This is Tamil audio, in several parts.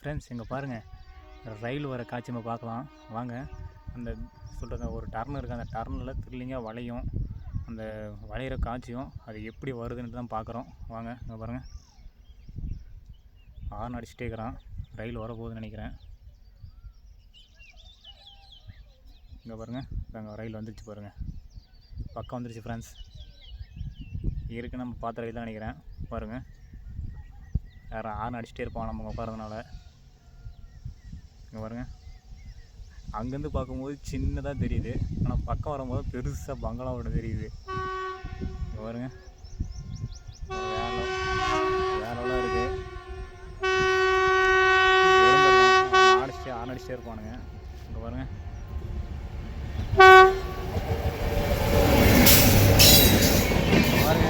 ஃப்ரெண்ட்ஸ் இங்கே பாருங்கள் ரயில் வர காட்சி நம்ம பார்க்கலாம். வாங்க. அந்த சொல்கிறத ஒரு டர்ன் இருக்குது அந்த டர்னில் த்ரில்லிங்காக வளையும். அந்த வளையிற காட்சியும் அது எப்படி வருதுன்னு தான் பார்க்குறோம். வாங்க இங்கே பாருங்கள் ஹார்ன் அடிச்சுட்டே இருக்கிறான். ரயில் வரப்போகுதுன்னு நினைக்கிறேன். இங்கே பாருங்கள் அங்கே ரயில் வந்துருச்சு பாருங்கள் பக்கம் வந்துருச்சு ஃப்ரெண்ட்ஸ் இருக்கு நம்ம பார்த்த ரயில் தான் நினைக்கிறேன். பாருங்கள் யாரும் ஹார்ன் அடிச்சுட்டே இருப்பான் நம்ம உட்காரதுனால இங்கே பாருங்கள் அங்கேருந்து பார்க்கும்போது சின்னதாக தெரியுது. ஆனால் பக்கம் வரும்போது பெருசாக பங்களாவோட தெரியுது. இங்கே பாருங்க. வேலை வேலைலாம் இருக்குது அடிச்சுட்டே ஹார்ன் இருப்பானுங்க. இங்கே பாருங்க. பாருங்க.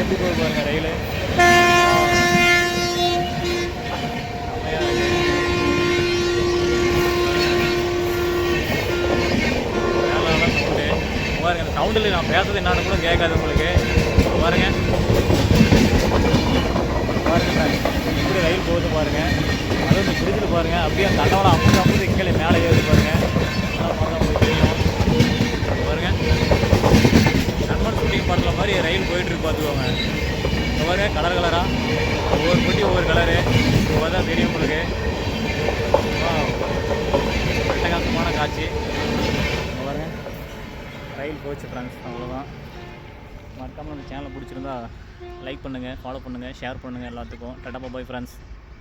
எப்படி போய் பாருங்க ரயிலு? பாருங்க அந்த சவுண்டில் நான் பேசுறது என்னன்னு கூட கேட்காது உங்களுக்கு. பாருங்க. பாருங்க இப்படி ரயில் போகுது பாருங்க. அதுவும் இந்த பிரிட்ஜில் பாருங்க. அப்படியே அந்த தண்டவளம் அமுது அமுது கீழே மேலே ஏறி பாருங்க. அதெல்லாம் பார்த்தா உங்களுக்கு தெரியும். பாருங்க. நண்பன் ஷூட்டிங் படத்தில் மாதிரி ரயில் போயிட்டுருக்கு பார்த்துக்கோங்க. இப்போ பாருங்க கலர் கலராக ஒவ்வொரு குட்டி ஒவ்வொரு கலரு தான் தெரியும் உங்களுக்கு. அட்டகாசமான காட்சி. ரயில் போச்சு ஃப்ரெண்ட்ஸ் அவ்வளோதான் மறக்காமல் நம்ம சேனலை பிடிச்சிருந்தா லைக் பண்ணுங்கள் ஃபாலோ பண்ணுங்கள் ஷேர் பண்ணுங்கள் எல்லாத்துக்கும். Tata bye friends